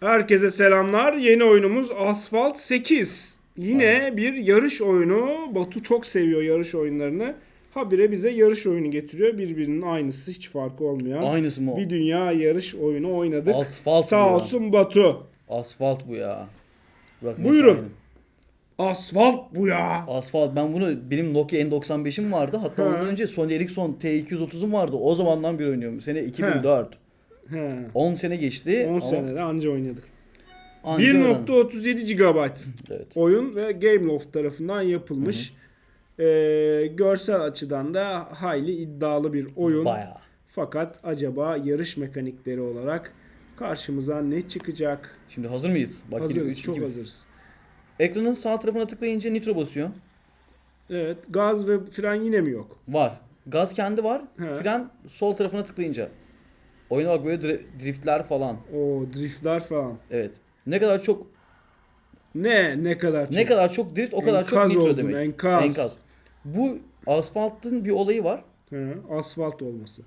Herkese selamlar. Yeni oyunumuz Asphalt 8. Yine bir yarış oyunu. Batu çok seviyor yarış oyunlarını. Habire bize yarış oyunu getiriyor. Birbirinin aynısı hiç farkı olmayan. Aynısı mı? o? Bir dünya yarış oyunu oynadık. Asfalt Sağ bu ya. olsun Batu. Asfalt bu ya. Bırak Buyurun. Asfalt bu ya. Asfalt ben bunu benim Nokia N95'im vardı. Hatta Ha. ondan önce Sony Ericsson T230'um vardı. O zamandan beri oynuyorum. Sene 2004. He. 10 sene geçti. 10 ama senede anca oynadık. anca öğrendim. 1.37 GB Evet. oyun ve Gameloft tarafından yapılmış. Ee, görsel açıdan da hayli iddialı bir oyun. Bayağı. Fakat acaba yarış mekanikleri olarak karşımıza ne çıkacak? Şimdi hazır mıyız? Bak hazırız, üç, çok iki, bir. hazırız. Ekranın sağ tarafına tıklayınca nitro basıyor. Evet, gaz ve fren yine mi yok? Var. Gaz kendi var. He. Fren sol tarafına tıklayınca. Oyuna bak böyle dri- driftler falan. O driftler falan. Evet. Ne kadar çok Ne ne kadar çok. ne kadar çok drift o kadar çok Enkaz nitro oldun, demek. enkaz. Bu asfaltın bir olayı var. He, asfalt olması.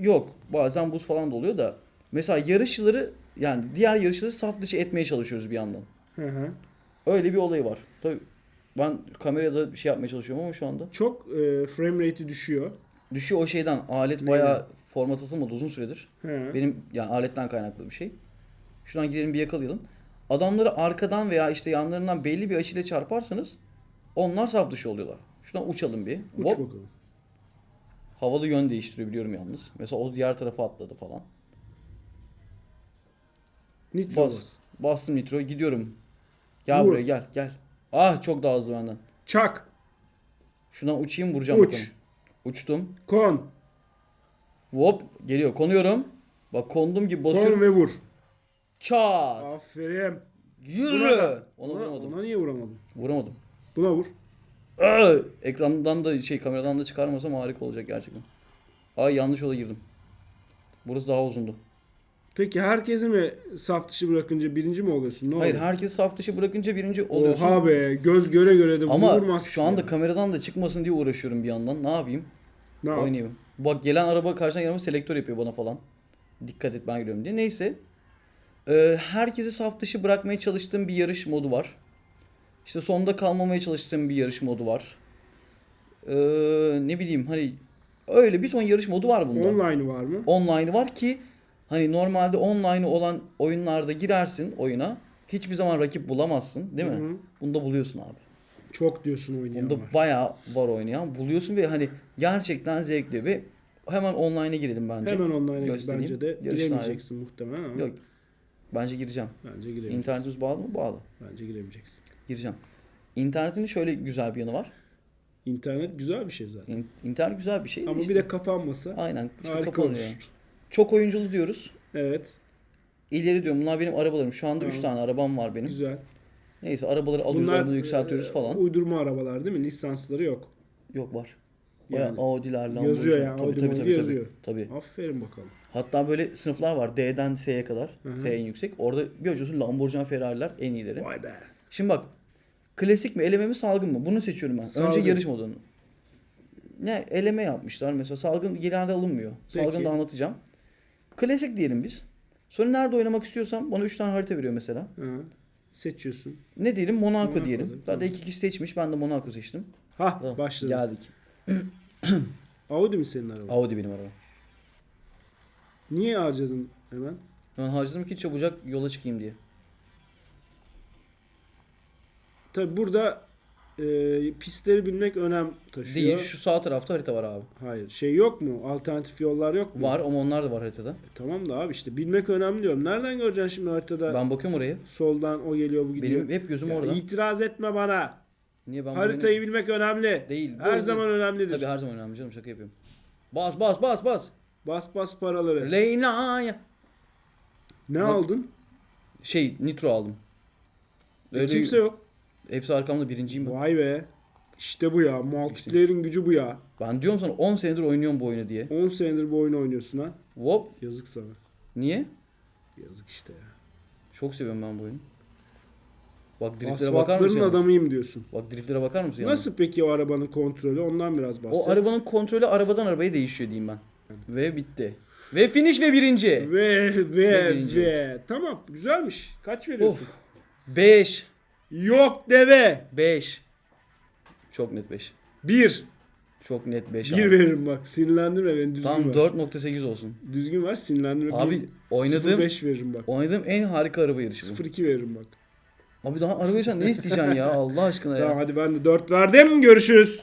Yok. Bazen buz falan da oluyor da. Mesela yarışçıları yani diğer yarışçıları saf dışı etmeye çalışıyoruz bir yandan. Hı hı. Öyle bir olayı var. Tabii ben kamerada bir şey yapmaya çalışıyorum ama şu anda. Çok e, frame rate'i düşüyor. Düşüyor o şeyden. Alet bayağı format atılmadı uzun süredir. He. Benim yani aletten kaynaklı bir şey. Şuradan gidelim bir yakalayalım. Adamları arkadan veya işte yanlarından belli bir açıyla çarparsanız onlar saf dışı oluyorlar. Şuradan uçalım bir. Uç Hop. bakalım. Havalı yön değiştiriyor biliyorum yalnız. Mesela o diğer tarafa atladı falan. Nitro Bas. bas. Bastım nitro gidiyorum. Gel Vur. buraya gel gel. Ah çok daha hızlı benden. Çak. Şuradan uçayım vuracağım Uç. bakalım. Uçtum. Kon. Hop geliyor konuyorum. Bak kondum gibi Kon basıyorum. ve vur. Çat. Aferin. Yürü. Buna Ona, vuramadım. ona niye vuramadın? Vuramadım. Buna vur. Aa! Ekrandan da şey kameradan da çıkarmasam harika olacak gerçekten. Ay yanlış yola girdim. Burası daha uzundu. Peki herkesi mi saf dışı bırakınca birinci mi oluyorsun? Ne Hayır oluyor? herkes saf dışı bırakınca birinci oluyorsun. Oha be göz göre göre de Ama vurmaz. şu anda kameradan da çıkmasın diye uğraşıyorum bir yandan. Ne yapayım? ne? Oynayayım. Bak gelen araba karşıdan yanıma selektör yapıyor bana falan. Dikkat et ben geliyorum diye. Neyse. Ee, herkesi saf dışı bırakmaya çalıştığım bir yarış modu var. İşte sonda kalmamaya çalıştığım bir yarış modu var. Ee, ne bileyim hani öyle bir ton yarış modu var bunda. Online var mı? Online'ı var ki hani normalde online olan oyunlarda girersin oyuna. Hiçbir zaman rakip bulamazsın değil mi? Hı hı. Bunda buluyorsun abi. Çok diyorsun oynayan Bunda var. bayağı var oynayan. Buluyorsun ve hani gerçekten zevkli ve hemen online'a girelim bence. Hemen online Göstereyim. bence de Yarış giremeyeceksin muhtemelen ama. Yok. Bence gireceğim. Bence giremeyeceksin. İnternetimiz bağlı mı? Bağlı. Bence giremeyeceksin. Gireceğim. İnternetin şöyle güzel bir yanı var. İnternet güzel bir şey zaten. İn- İnternet güzel bir şey. Ama işte- bir de kapanmasa. Aynen. işte Harika kapanıyor. olur. Çok oyunculu diyoruz. Evet. İleri diyorum. Bunlar benim arabalarım. Şu anda 3 Tamam. tane arabam var benim. Güzel. Neyse arabaları alıyoruz, arabaları yükseltiyoruz e, falan. Uydurma arabalar değil mi? Lisansları yok. Yok var. Yani. Yani, Audi'ler, Lamborghini. Yazıyor yani, Tabii, Audi tabii, tabii, yazıyor. Tabii. Aferin bakalım. Hatta böyle sınıflar var. D'den S'ye kadar. Hı hı. S en yüksek. Orada bir açıyorsun Lamborghini Ferrari'ler en iyileri. Vay be. Şimdi bak. Klasik mi, eleme mi, salgın mı? Bunu seçiyorum ben. Salgın. Önce yarış modunu. Ne eleme yapmışlar mesela. Salgın genelde alınmıyor. Salgın Peki. da anlatacağım. Klasik diyelim biz. Sonra nerede oynamak istiyorsam bana 3 tane harita veriyor mesela. Ha. Seçiyorsun. Ne diyelim? Monaco, Monaco diyelim. Zaten tamam. iki kişi seçmiş. Ben de Monaco seçtim. Ha Tamam, başladı. Geldik. Audi mi senin araba? Audi benim araba. Niye harcadın hemen? Ben harcadım ki çabucak yola çıkayım diye. Tabi burada e, pistleri bilmek önem taşıyor. Değil. Şu sağ tarafta harita var abi. Hayır. Şey yok mu? Alternatif yollar yok mu? Var ama onlar da var haritada. E, tamam da abi işte bilmek önemli diyorum. Nereden göreceksin şimdi haritada? Ben bakıyorum oraya. Soldan o geliyor bu gidiyor. Benim hep gözüm Ya orada. İtiraz etme bana. Niye ben Haritayı bunu- bilmek önemli. Değil. bu Her oyun- zaman önemlidir. Tabii her zaman önemli canım şaka yapıyorum. Bas bas bas bas. Bas bas paraları. Leyla'ya. ne aldın? Şey nitro aldım. E, Öyle kimse yok. Hepsi arkamda birinciyim ben. Vay be. İşte bu ya. Multiplayer'in gücü bu ya. Ben diyorum sana 10 senedir oynuyorum bu oyunu diye. 10 senedir bu oyunu oynuyorsun ha. Hop. Yazık sana. Niye? Yazık işte ya. Çok seviyorum ben bu oyunu. Bak driftlere bakar mısın? Yalnız? adamıyım diyorsun. Bak driftlere bakar mısın? yalnız? Nasıl peki o arabanın kontrolü? Ondan biraz bahset. O arabanın kontrolü arabadan arabaya değişiyor diyeyim ben. Ve bitti. Ve finish ve birinci. Ve Ve ve ve. Tamam güzelmiş. Kaç veriyorsun? Of. 5. Yok deve. 5. Çok net 5. 1. Çok net 5 1 abi. veririm bak. Sinirlendirme beni. Düzgün Tamam ver. 4.8 olsun. Düzgün ver sinirlendirme. Abi, Bir- oynadığım- 0.5 veririm bak. Oynadığım en harika araba yarışı bu. 0.2 veririm bak. Abi daha arabayı sen ne isteyeceksin ya Allah aşkına ya. Tamam hadi ben de 4 verdim. Görüşürüz.